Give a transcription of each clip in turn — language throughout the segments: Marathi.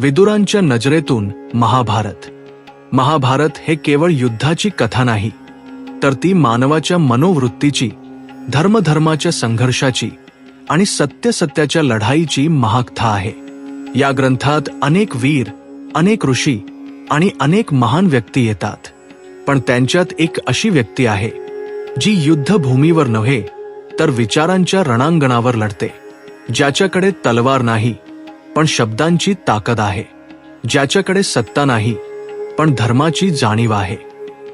विदुरांच्या नजरेतून महाभारत. महाभारत हे केवळ युद्धाची कथा नाही तर ती मानवाच्या मनोवृत्तीची धर्मधर्माच्या संघर्षाची आणि सत्यसत्याच्या लढाईची महाकथा आहे. या ग्रंथात अनेक वीर अनेक ऋषी आणि अनेक महान व्यक्ती येतात. पण त्यांच्यात एक अशी व्यक्ती आहे जी युद्धभूमीवर नव्हे तर विचारांच्या रणांगणावर लढते ज्याच्याकडे तलवार नाही पण शब्दांची ताकद आहे ज्याच्याकडे सत्ता नाही पण धर्माची जाणीव आहे.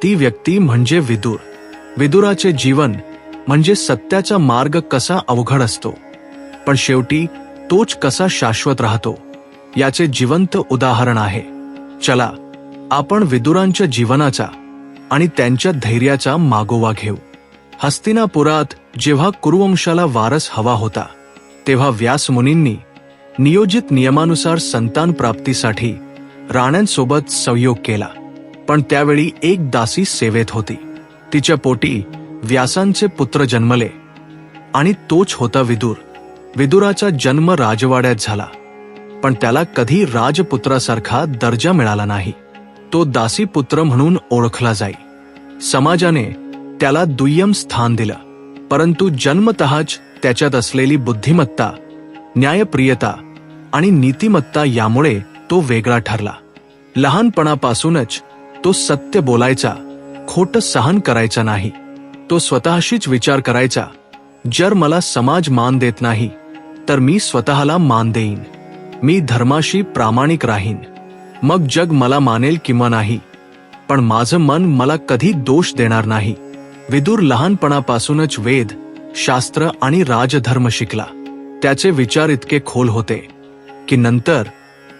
ती व्यक्ती म्हणजे विदुर. विदुराचे जीवन म्हणजे सत्याचा मार्ग कसा अवघड असतो. पण शेवटी तोच कसा शाश्वत राहतो याचे जिवंत उदाहरण आहे. चला आपण विदुरांच्या जीवनाचा आणि त्यांच्या धैर्याचा मागोवा घेऊ. हस्तिनापुरात जेव्हा कुरुवंशाला वारस हवा होता तेव्हा व्यासमुनींनी नियोजित नियमानुसार संतान प्राप्तीसाठी राण्यांसोबत संयोग केला. पण त्यावेळी एक दासी सेवेत होती. तिच्या पोटी व्यासांचे पुत्र जन्मले आणि तोच होता विदुर. विदुराचा जन्म राजवाड्यात झाला. पण त्याला कधी राजपुत्रासारखा दर्जा मिळाला नाही. तो दासीपुत्र म्हणून ओळखला जाई. समाजाने त्याला दुय्यम स्थान दिलं. परंतु जन्मतःच त्याच्यात असलेली बुद्धिमत्ता न्यायप्रियता आणि नीतिमत्ता यामुळे तो वेगळा ठरला. लहानपणापासूनच तो सत्य बोलायचा खोट सहन करायचा नाही. तो स्वतःशीच विचार करायचा जर मला समाज मान देत नाही तर मी स्वतःला मान देईन. मी धर्माशी प्रामाणिक राहीन. मग जग मला मानेल किंवा नाही. पण माझं मन मला कधी दोष देणार नाही. विदूर लहानपणापासूनच वेद शास्त्र आणि राजधर्म शिकला. त्याचे विचार इतके खोल होते. की नंतर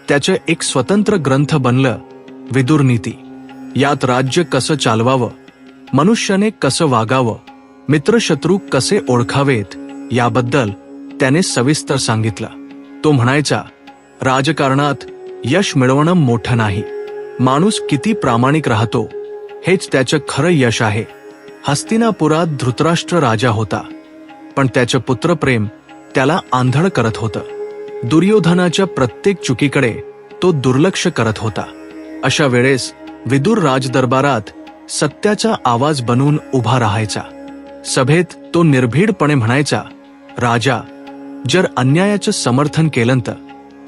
त्याचे एक स्वतंत्र ग्रंथ बनलं विदुरनीती यात राज्य कसं चालवावं मनुष्याने कसं वागावं मित्रशत्रू कसे ओळखावेत याबद्दल त्याने सविस्तर सांगितलं. तो म्हणायचा राजकारणात यश मिळवणं मोठं नाही. माणूस किती प्रामाणिक राहतो हेच त्याचं खरं यश आहे. हस्तिनापुरात धृतराष्ट्र राजा होता पण त्याचं पुत्रप्रेम त्याला आंधळ करत होतं. दुर्योधनाच्या प्रत्येक चुकीकडे तो दुर्लक्ष करत होता. अशा वेळेस विदुर राजदरबारात सत्याचा आवाज बनून उभा राहायचा. सभेत तो निर्भीडपणे म्हणायचा राजा जर अन्यायाचं समर्थन केलं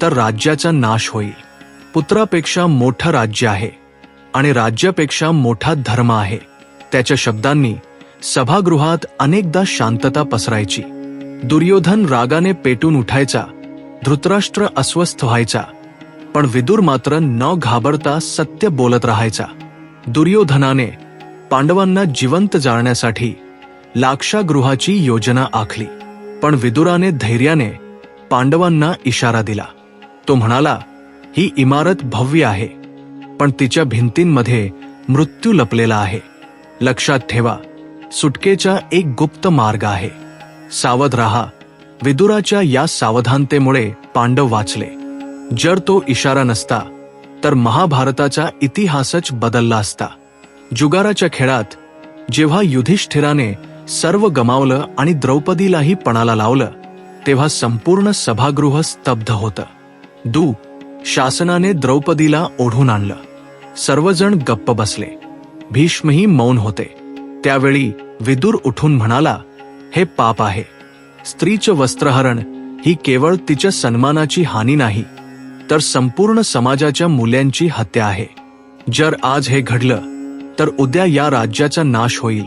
तर राज्याचा नाश होईल. पुत्रापेक्षा मोठं राज्य आहे आणि राज्यापेक्षा मोठा धर्म आहे. त्याच्या शब्दांनी सभागृहात अनेकदा शांतता पसरायची. दुर्योधन रागाने पेटून उठायचा धृतराष्ट्र अस्वस्थ व्हायचा. पण विदुर मात्र न घाबरता सत्य बोलत राहायचा. दुर्योधनाने पांडवांना जिवंत जाळण्यासाठी लाक्षागृहाची योजना आखली. पण विदुराने धैर्याने पांडवांना इशारा दिला. तो म्हणाला ही इमारत भव्य आहे पण तिच्या भिंतींमध्ये मृत्यू लपलेला आहे. लक्षात ठेवा सुटकेचा एक गुप्त मार्ग आहे. सावध रहा विदुराच्या या सावधानतेमुळे पांडव वाचले. जर तो इशारा नसता तर महाभारताचा इतिहासच बदलला असता. जुगाराच्या खेळात जेव्हा युधिष्ठिराने सर्व गमावलं आणि द्रौपदीलाही पणाला लावलं तेव्हा संपूर्ण सभागृह स्तब्ध होतं. दू शासनाने द्रौपदीला ओढून आणलं. सर्वजण गप्प बसले. भीष्मही मौन होते. त्यावेळी विदुर उठून म्हणाला हे पाप आहे. स्त्रीचं वस्त्रहरण ही केवळ तिच्या सन्मानाची हानी नाही तर संपूर्ण समाजाच्या मूल्यांची हत्या आहे. जर आज हे घडलं तर उद्या या राज्याचा नाश होईल.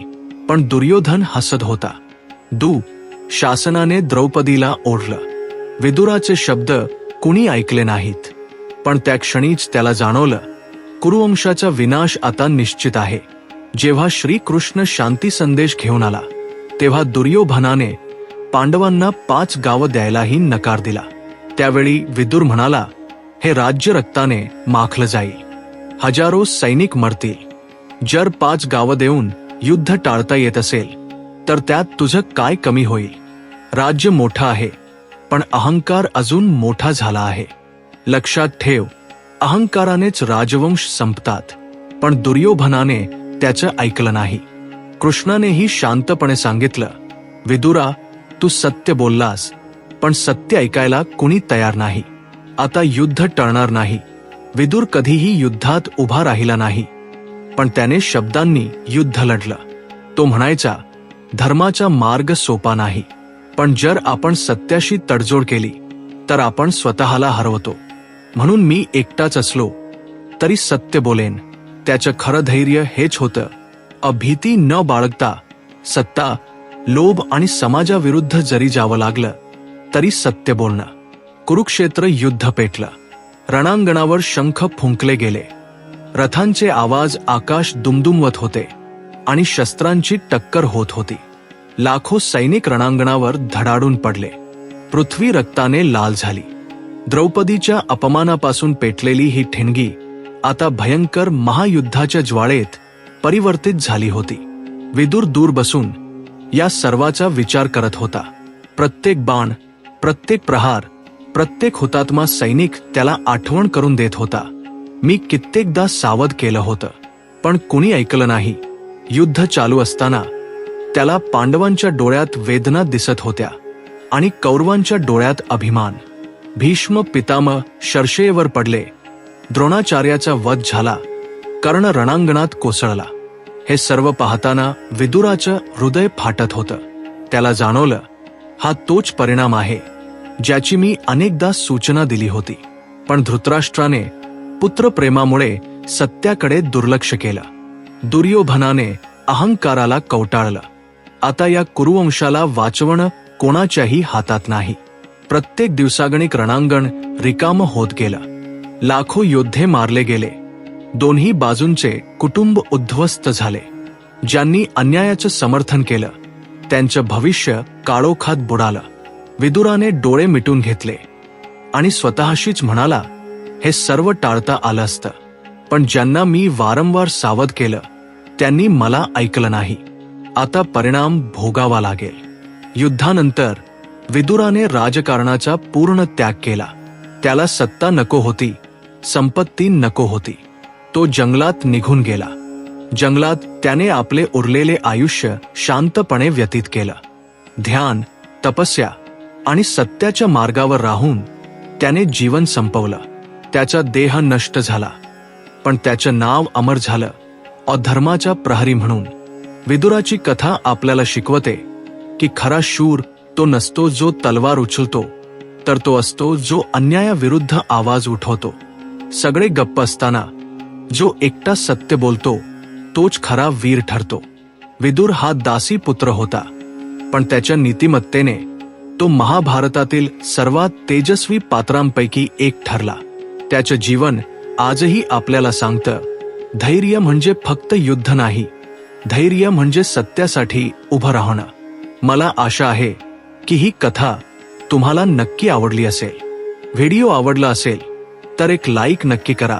पण दुर्योधन हसत होता. दू शासनाने द्रौपदीला ओढलं. विदुराचे शब्द कुणी ऐकले नाहीत पण त्या क्षणीच त्याला जाणवलं कुरुवंशाचा विनाश आता निश्चित आहे. जेव्हा श्रीकृष्ण शांती संदेश घेऊन आला तेव्हा दुर्योधनाने पांडवांना पाच गावं द्यायलाही नकार दिला. त्यावेळी विदुर म्हणाला हे राज्य रक्ताने माखलं जाईल. हजारो सैनिक मरतील. जर पाच गावं देऊन युद्ध टाळता येत असेल तर त्यात तुझं काय कमी होईल? राज्य मोठं आहे पण अहंकार अजून मोठा झाला आहे. लक्षात ठेव अहंकारानेच राजवंश संपतात पण दुर्योधनाने त्याचं ऐकलं नाही. कृष्णानेही शांतपणे सांगितलं विदुरा तू सत्य बोललास पण सत्य ऐकायला कुणी तयार नाही. आता युद्ध टळणार नाही. विदुर कधीही युद्धात उभा राहिला नाही. पण त्याने शब्दांनी युद्ध लढलं. तो म्हणायचा धर्माचा मार्ग सोपा नाही. पण जर आपण सत्याशी तडजोड केली तर आपण स्वतःला हरवतो. म्हणून मी एकटाच असलो तरी सत्य बोलेन. त्याचं खरं धैर्य हेच होतं. अभीती न बाळगता सत्ता लोभ आणि समाजाविरुद्ध जरी जावं लागलं तरी सत्य बोलणं. कुरुक्षेत्र युद्ध पेटलं. रणांगणावर शंख फुंकले गेले. रथांचे आवाज आकाश दुमदुमवत होते आणि शस्त्रांची टक्कर होत होती. लाखो सैनिक रणांगणावर धडाडून पडले. पृथ्वी रक्ताने लाल झाली. द्रौपदीच्या अपमानापासून पेटलेली ही ठिणगी आता भयंकर महायुद्धाच्या ज्वाळेत परिवर्तित झाली होती. विदूर दूर बसून या सर्वाचा विचार करत होता. प्रत्येक बाण प्रत्येक प्रहार प्रत्येक हुतात्मा सैनिक त्याला आठवण करून देत होता. मी कित्येकदा सावध केलं होतं पण कुणी ऐकलं नाही. युद्ध चालू असताना त्याला पांडवांच्या डोळ्यात वेदना दिसत होत्या आणि कौरवांच्या डोळ्यात अभिमान. भीष्म पितामह शर्षेवर पडले. द्रोणाचार्याचा वध झाला. कर्ण रणांगणात कोसळला. हे सर्व पाहताना विदुराचं हृदय फाटत होतं. त्याला जाणवलं हा तोच परिणाम आहे ज्याची मी अनेकदा सूचना दिली होती. पण धृतराष्ट्राने पुत्रप्रेमामुळे सत्याकडे दुर्लक्ष केलं. दुर्योधनाने अहंकाराला कवटाळलं. आता या कुरुवंशाला वाचवणं कोणाच्याही हातात नाही. प्रत्येक दिवसागणिक रणांगण रिकाम होत गेलं. लाखो योद्धे मारले गेले. दोन्ही बाजूंचे कुटुंब उद्ध्वस्त झाले. ज्यांनी अन्यायाचं समर्थन केलं त्यांचं भविष्य काळोखात बुडालं. विदुराने डोळे मिटून घेतले. आणि स्वतःशीच म्हणाला हे सर्व टाळता आलं असतं. पण ज्यांना मी वारंवार सावध केलं त्यांनी मला ऐकलं नाही. आता परिणाम भोगावा लागेल. युद्धानंतर विदुराने राजकारणाचा पूर्ण त्याग केला. त्याला सत्ता नको होती संपत्ती नको होती. तो जंगलात निघून गेला. जंगलात त्याने आपले उरलेले आयुष्य शांतपणे व्यतीत केलं. ध्यान तपस्या आणि सत्याच्या मार्गावर राहून त्याने जीवन संपवलं. त्याचा देह नष्ट झाला. पण त्याचं नाव अमर झालं. अधर्माच्या प्रहरी म्हणून. विदुराची कथा आपल्याला शिकवते की खरा शूर तो नसतो जो तलवार उचलतो तर तो असतो जो अन्यायाविरुद्ध आवाज उठवतो. सगळे गप्प असताना जो एकटा सत्य बोलतो तोच खरा वीर ठरतो. विदुर हा दासी पुत्र होता पण त्याच्या नीतिमत्तेने तो महाभारतातील सर्वात तेजस्वी पात्रांपैकी एक ठरला. त्याचं जीवन आजही आपल्याला सांगतं धैर्य म्हणजे फक्त युद्ध नाही धैर्य म्हणजे सत्यासाठी उभं राहणं. मला आशा आहे की ही कथा तुम्हाला नक्की आवडली असेल. व्हिडिओ आवडला असेल तर एक लाईक नक्की करा.